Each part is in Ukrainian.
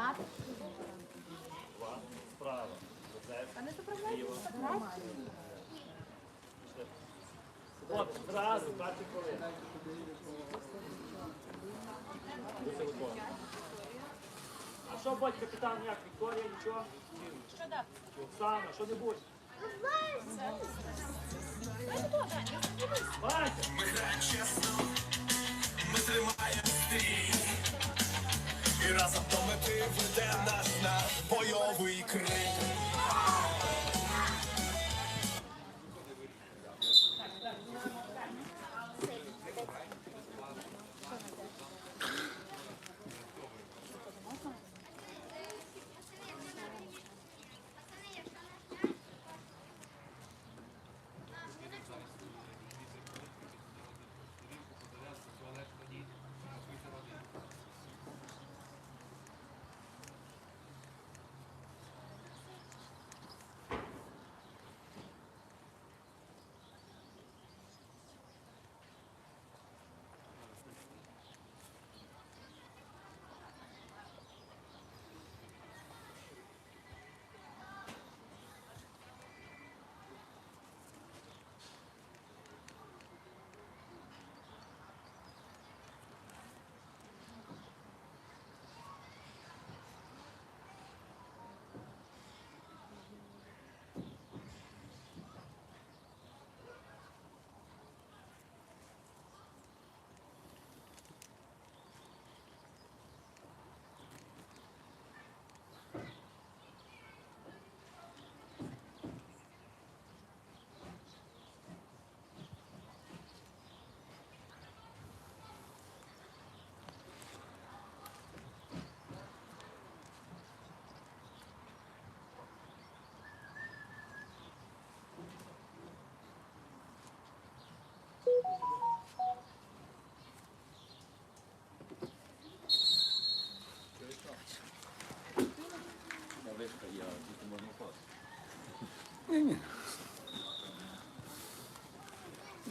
Два. Справа. Та не заправляйте. От, зразу, 20 хвилин. Будьте готові. А що будь капітан, як Вікторія, нічого? Що так? Оксана, що небудь? Вася! Ми граємо чесно, ми тримаємо стрій. І разом до мети веде нас на бойовий крик.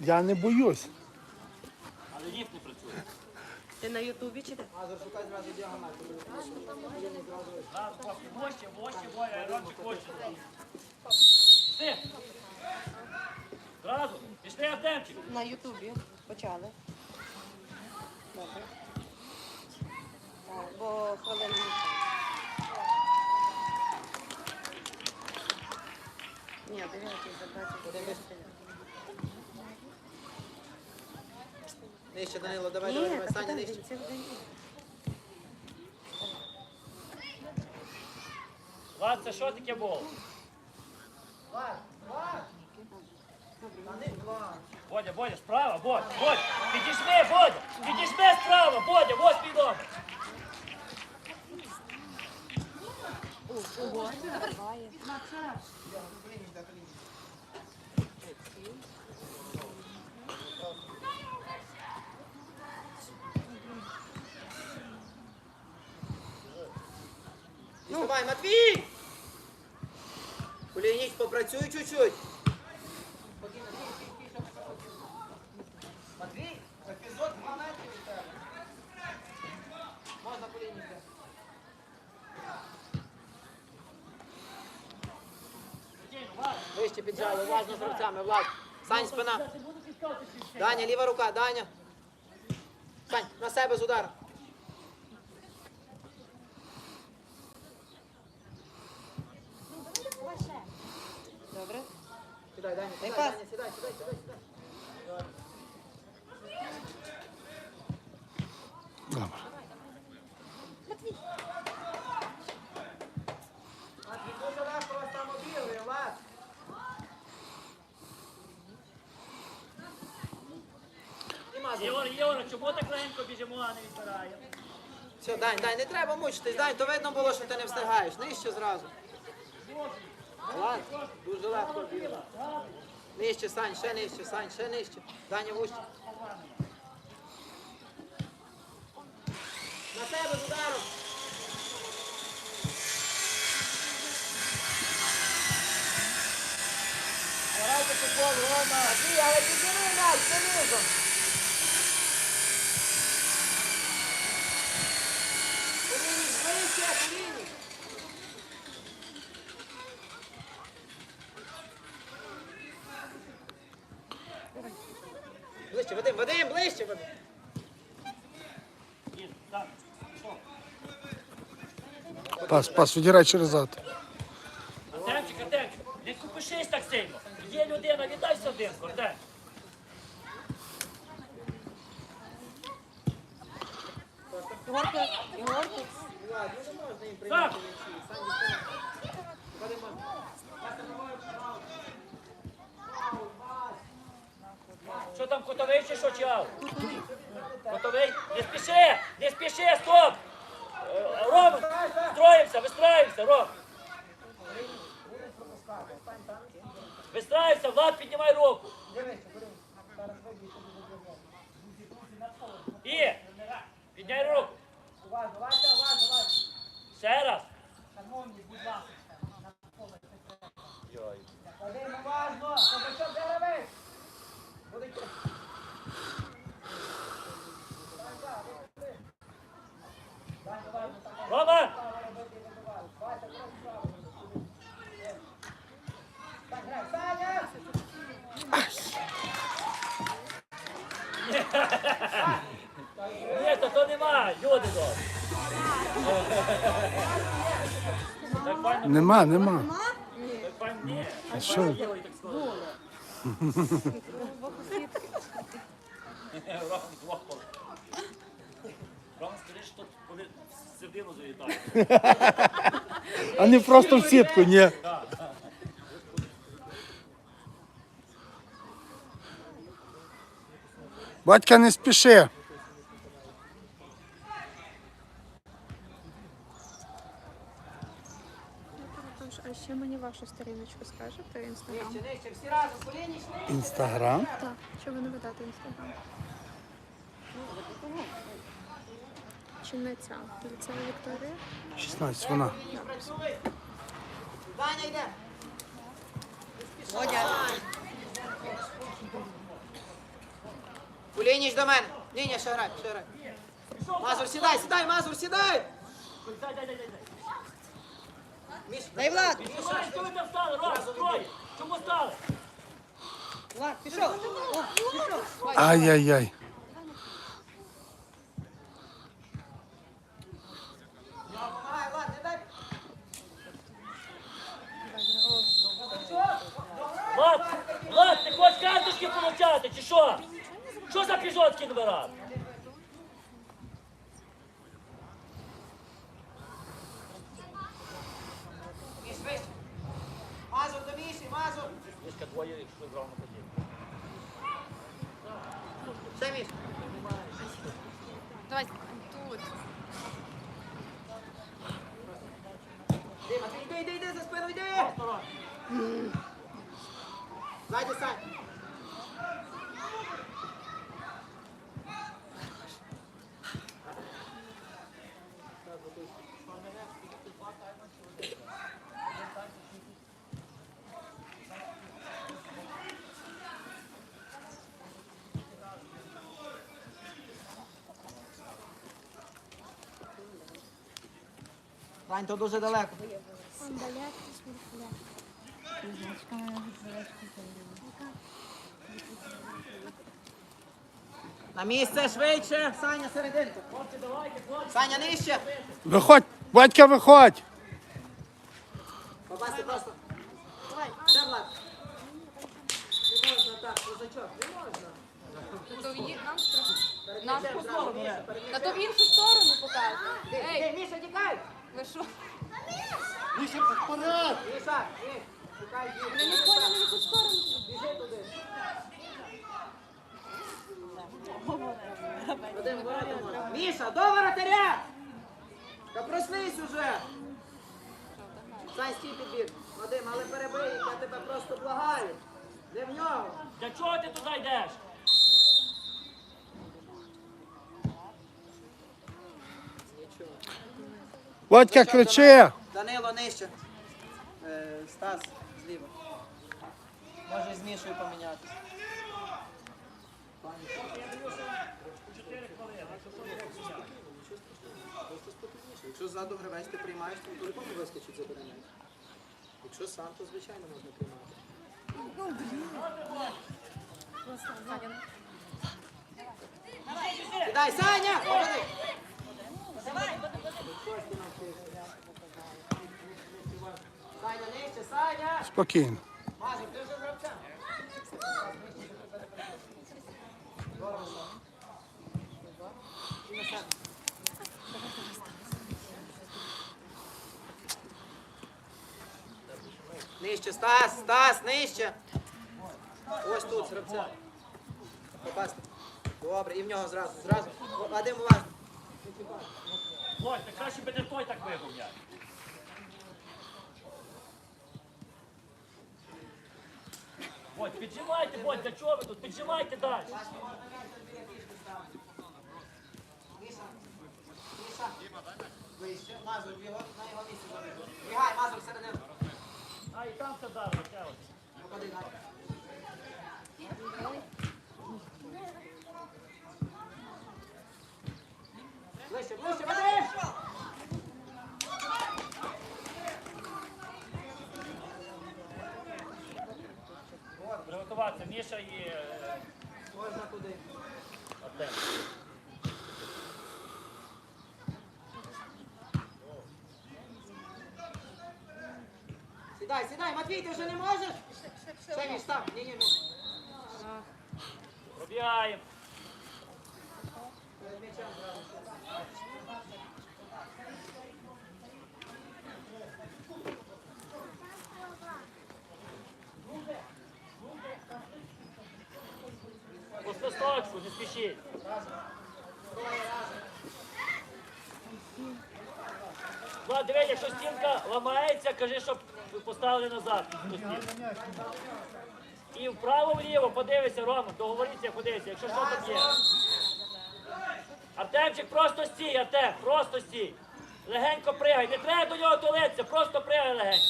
Я не боюсь. Але ліфт не працює. Ти на Ютубі чи де? Вощі, вощі, воля, Ромчик, вощі. Пішли. Зразу. Пішли, Артемчик. На Ютубі почали. Добре. Так, бо хвилину Ні, дев'ятий забрати. Нижче, Данило, давай, давай, давай, Саня, нижче. Влад, це що таке було? Бодя, Бодя, справа, Бодя, Бодя, підійшли, Бодя, підійшли справа, Бодя, ось мій номер. Ну, давай, Матвій! Кулініч, попрацюй чуть-чуть. Матвій, Вище піджали, уважно з гравцями, Влад. Сань, спина. Даня, ліва рука, Даня. Сань, на себе з ударом. Добре. Сідай, Даня, Дай сідай. Даня, сідай, сідай, сідай, сідай. Добре. Матвій, дуже легко вас там обігрує, Влад. Ігор, Ігор, чому так легенько біжимо, а не відбирає? Все, Дань, Дань, не треба мучитись, Дань, то видно було, що ти не встигаєш. Нижче зразу. Влад, дуже легко обігрує. Нижче, Сань, ще нижче, Сань, ще нижче. Даня вуще. На себе з ударом. Грайте футбол, Рома. Матвій, але підніми м'яч, це низом. ближче, Вадим, Вадим, ближче, Вадим. Пас, пас, відірай через зад. Артемчик, Артемчик, не купишись так сильно. Є людина, віддай садинку, Артем. Ігорка, Ігорка. Можна їм прийняти. Вадим, Вадим. Там, котовий чи що чав? Котовий? Не спіши, не спіши, стоп! Е, Ром, строїмося, вистраємося, Ром. Вистраємося, Влад, піднімай руку. І, підняй руку. Ще раз. Роман! Нема, нема. ні. А що? Ром, скажи, що коли в середину завітає. А не просто в сітку, ні. Батька не спіши. Тож, а ще мені вашу сторіночку скажете інстаграм? Інстаграм. Так, що ви не ведете інстаграм? Чи не ця? Це Вікторія? 16 вона. Даня йде. Кулініч до мене. Ні, ні, ще грай, ще грай. Мазур, сідай, сідай, Мазур, сідай. Дай, дай, дай, дай. Дай Влад. Що ви там стали, Ром, строй! Чому стали? Влад, пішов. Ай-яй-яй. Влад. Влад, ти хочеш карточки получати, чи що? Що за піжотський номера? Vai então doze Am daleko На місце швидше, Саня серединку. Саня нижче. Виходь, батька, виходь. Попасти просто. Давай, ще Влад. Не можна так, козачок, не можна. То в нам. Нас Перейдемо зразу, Міша. На то в іншу сторону показує. Ей, Ей, Міша, тікай! ви що? Міша, ні, тікай, Не біжи. не поняли, в яку сторону? Біжи туди. Міша, до воротаря! Та проснись уже! Сань, стій підбір. Вадим, але перебий, я тебе просто благаю. Не в нього. Для чого ти туди йдеш? Батька кричи. Данило нижче. Е, Стас зліва. Може з Мішою помінятися. Якщо ззаду гравець ти приймаєш, то по-любому вискочить забороняє. Якщо сам, то звичайно можна приймати. Кидай, Саня! Поверни! Саня, нижче, Саня! Спокійно. Мазур, ти вже гравця. Нижче, Стас, Стас, нижче. Ось тут, з. Попасти. Добре, і в нього зразу, зразу. Вадим, уважно. Бодь, так краще би не той так вибув Бодь, піджимайте, Бодь, для чого ви тут? Піджимайте далі. Вище, Мазур, його, на його місце. Бігай, Мазур, середину. А, і там все далі, тягось. Попади, Надя. Ближче, ближче! Приготуватися, Міша і е, Можна туди. Артем. Сідай, сідай, Матвій, ти вже не можеш? Ще між там. Ні, ні, ні. Пробігаємо. Перед м'ячем зразу. Свисточку, не спішіть. Влад, диви, якщо стінка ламається, кажи, щоб поставили назад. І вправо-вліво подивися, Рома, договоріться, подивися, якщо що там є. Артемчик, просто стій, Артем, просто стій. Легенько пригай, не треба до нього тулитися, просто пригай легенько.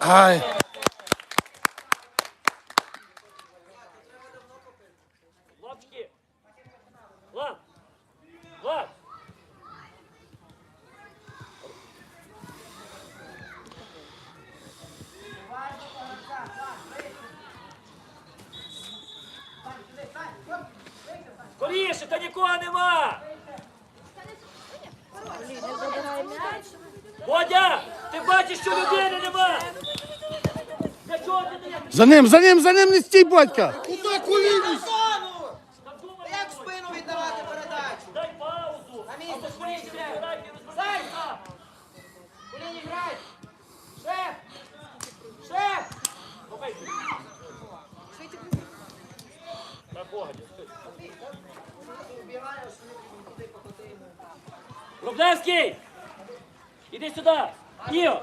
Ай. Хлопчики! Влад! Влад! Скоріше, та нікого нема! Водя! Ти бачиш, що людини нема! Для чого ти даєш? За ним, за ним, за ним не стій, батька. Куди коліну? Там думай, Як в спину віддавати передачу? Дай паузу! На місце, А то скоріше скоріше. розбирай, не розбирай сам! Коліні грай! Шеф! Шеф! Побий. Та погоді. Убігаєш, туди покоти йому. Рублевський! Іди сюди! Іо!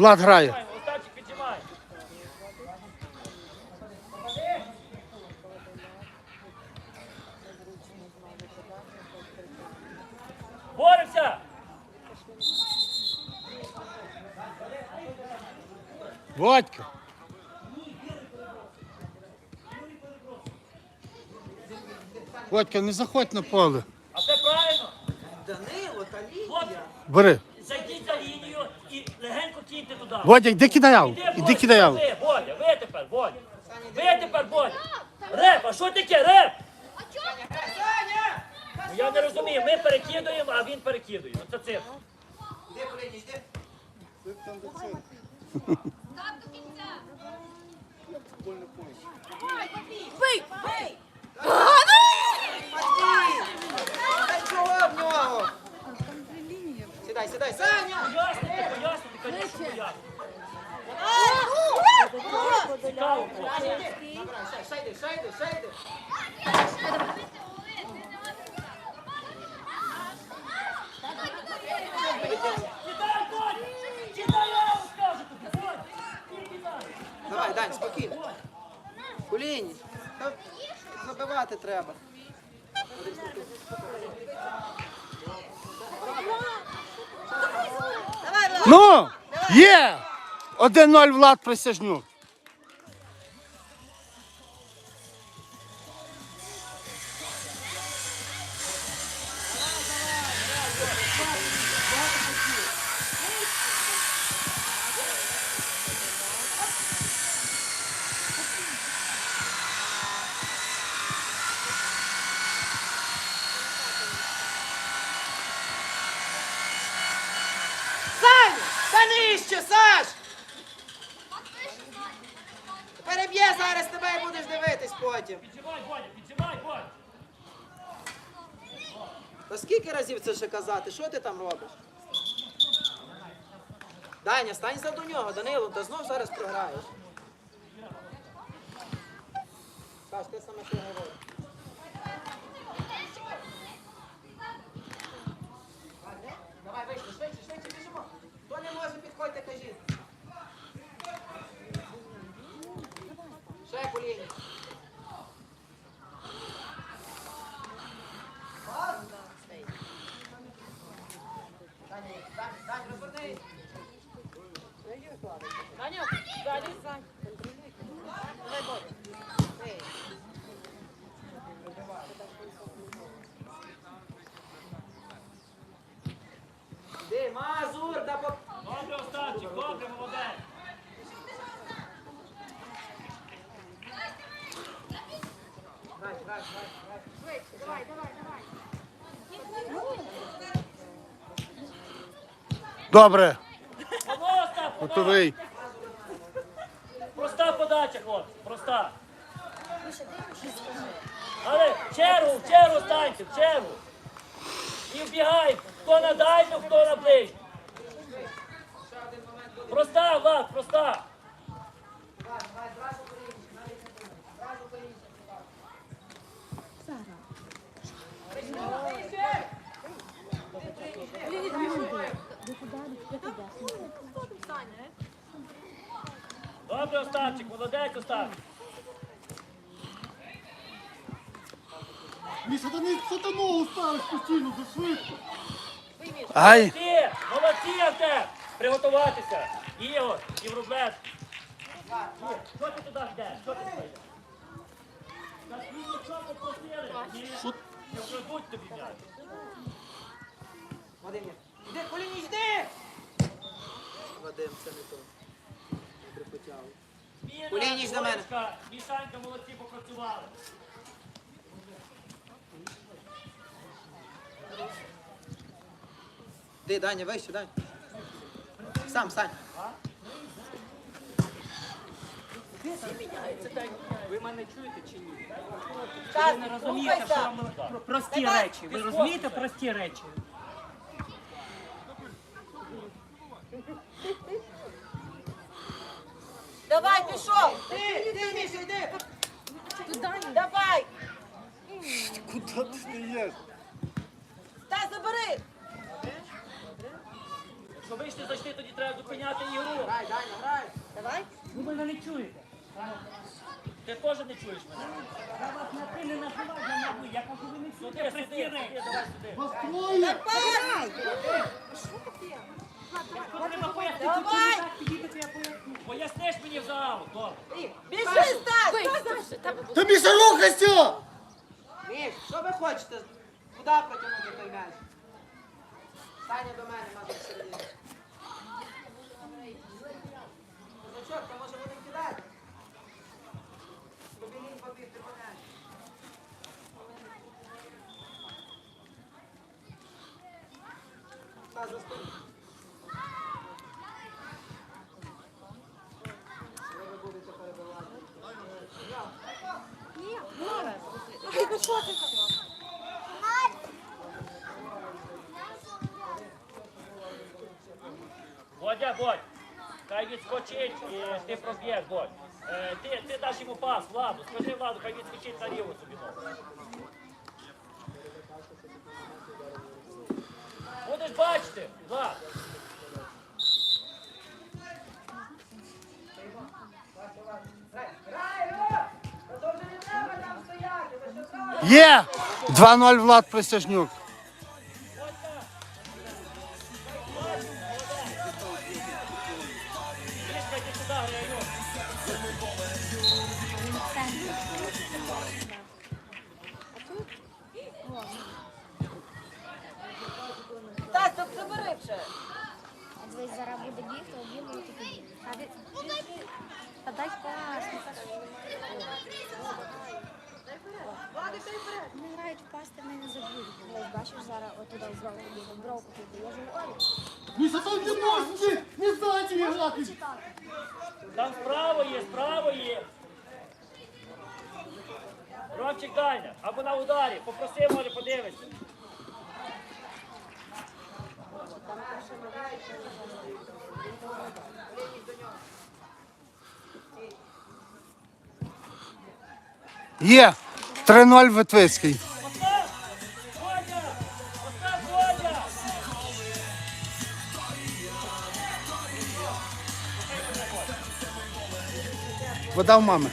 Влад грає. Піджимай, Остапчик, піджимай. Боремося! Батька. Батька, не заходь на поле. А це правильно? Данило, та Хлопці, лінія. Бери. Водя, йди кидай. Іди, Іди Бодя, кидай. ви, Бодя, ви тепер, Бодя. Ви тепер, Бодя. Реп, а що таке, реп? Саня! Ну, я не розумію, ми перекидуємо, а він перекидує. Оце цифра. Де коліні, йди? Матвій! Та чого в нього? Сідай, сідай, Саня! Поясните, поясните, звісно, поясните. Цікаво, хлопці. Набирай, ще, ще йди, ще йди, ще йди. Кидай, Бодя! Кидай, я вам скажу тобі! спокійно. Кулініч. Та Забивати треба. Давай, Влад. Ну, є! 1-0 Влад Присяжнюк. Саня! Та нижче, Саш! Зараз тебе і будеш дивитись потім. Піджимай, Бодя, піджимай, Бодя. Та скільки разів це ще казати? Що ти там робиш? Даня, стань за до нього, Данило, та знов зараз програєш. Саш, ти саме що говориш. Давай, вийшли, швидше, швидше, біжимо. Хто не може, підходьте, кажіть. Ще коліні. Даня, Даня, Даня, розвернись. Даня, далі, Сань. Давай, Бодя. Ей. Іди, Мазур, да по... Добре, Остапчик, добре, молодець. Добре, готовий. Проста подача, хлопці, проста. Але в чергу, в чергу станьте, в чергу. І вбігай, хто на дальню, хто на ближню. Проста, Влад, проста. Добре, Остапчик, молодець, Остапчик. Міша, та не сатану ставиш постійно, за швидко. Ай, Молодці, молодці, Артем. Приготуватися. Ігор, Євроблес. Що ти туди йдеш? Що ти туди йдеш? Та ти що попросили? Ні, не вкрадуть тобі м'яч. Вадим, іди, коліні, йди! Вадим, це не то. Не припотягли. Міна, Кулініч до мене. Мішанька, молодці попрацювали. Іди, Даня, вище, Даня. Сам, Сань. Ви мене чуєте чи ні? Так, Ви не розумієте, що рухайся. вам прості речі. Ви розумієте прості речі? Давай, пішов. Ти, ти, Міша, йди! Давай. куди ти стаєш? Та забери. Якщо вийшли зайшли, тоді треба зупиняти ігру. Грай, Даня, грай! Давай. Ви мене не чуєте. Ти теж не чуєш мене. Я вас на ти не називаю, я ви. Я кажу, ви не Сюди, чуєте сюди, прості сюди, речі. давай сюди. Вас троє! Якщо треба пояснити, Давай. Поясниш мені в залу, добре. Біжи, Стас. Та Міша, рухайся! Міш, що ви хочете? Куди протягнути той м'яч? Саня до мене, Мазур, всередині. Козачок, то може будемо кидати? Побігін, побіг, ти по за спину. Що ви будете перебивати? Бодя, Бодь, хай відскочить і ти проб'єш, Бодь. Е, ти, ти даш йому пас, Владу, скажи Владу, хай відскочить на ліву собі. Будеш бачити, Влад. Є! 2-0 Влад Присяжнюк. Міша, там не можна, не ззаді грати. Там справа є, справа є. Ромчик дальня, або на ударі. Попроси, може, подивися. Є! 3-0 Витвицький. Вода в мами.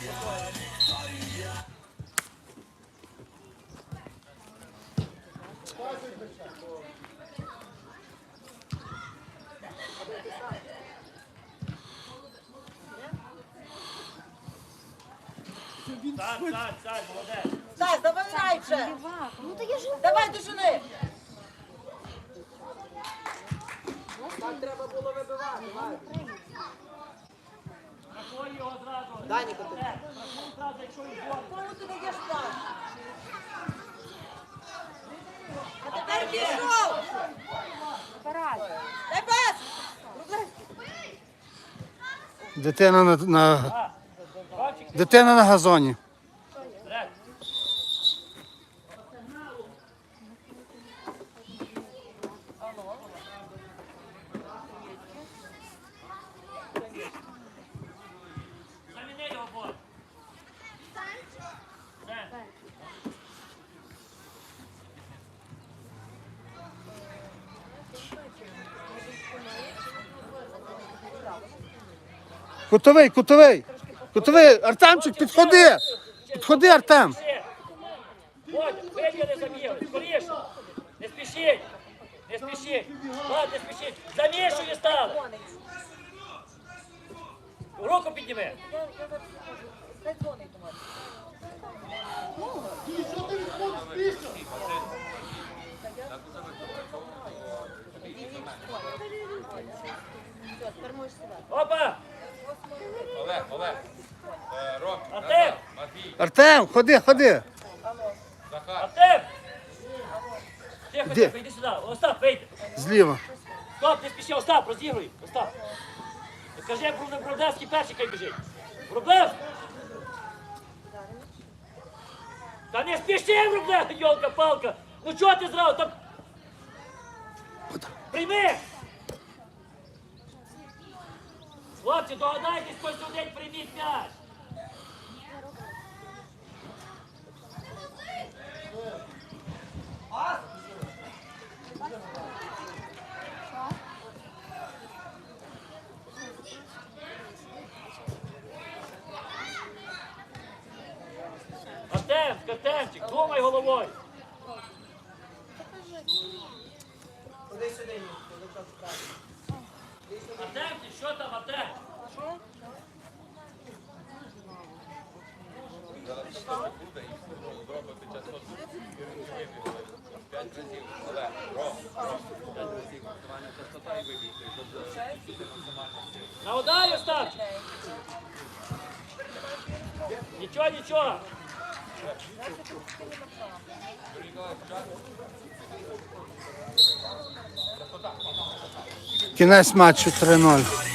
Молодець. Стас, давай грай ну то я ж Давай, дожини. Так треба було вибивати. Такої його зразу. Даніко, ти. Е, рахуй зразу, якщо і бор. Кому ти даєш пас? А тепер пішов. парад. Дай пас. Дитина на, на, дитина на газоні. Кутовий, кутовий. Кутовий, Артемчик, підходи. Підходи, Артем. Вийди, не забігли. Скоріше. Не спішіть. Не спішіть. Ладно, не спішіть. Замішує стали. Руку підніми. Опа! Олег, Олег. Е, Ром, Артем! Матвій, Артем, ходи, ходи. Захар. Артем! Тихо, Де? тихо, йди сюди. Остап, вийди. Зліва. Стоп, не спіши, Остап, розігруй. Остап. Скажи, Бровдевський перший хай біжить. Врублевський! Та не спіши, Врублевський, йолка-палка! Ну чого ти зразу там? Прийми! Хлопці, догадайтесь, хтось один прийміть м'яч! Артем, Артемчик, думай головою! Ходи сюди, Ні. Артемчик, що там, Артем? П'ять разів. П'ять разів. На ударі Остапчик! Нічого, нічого! Кінець матчу 3-0.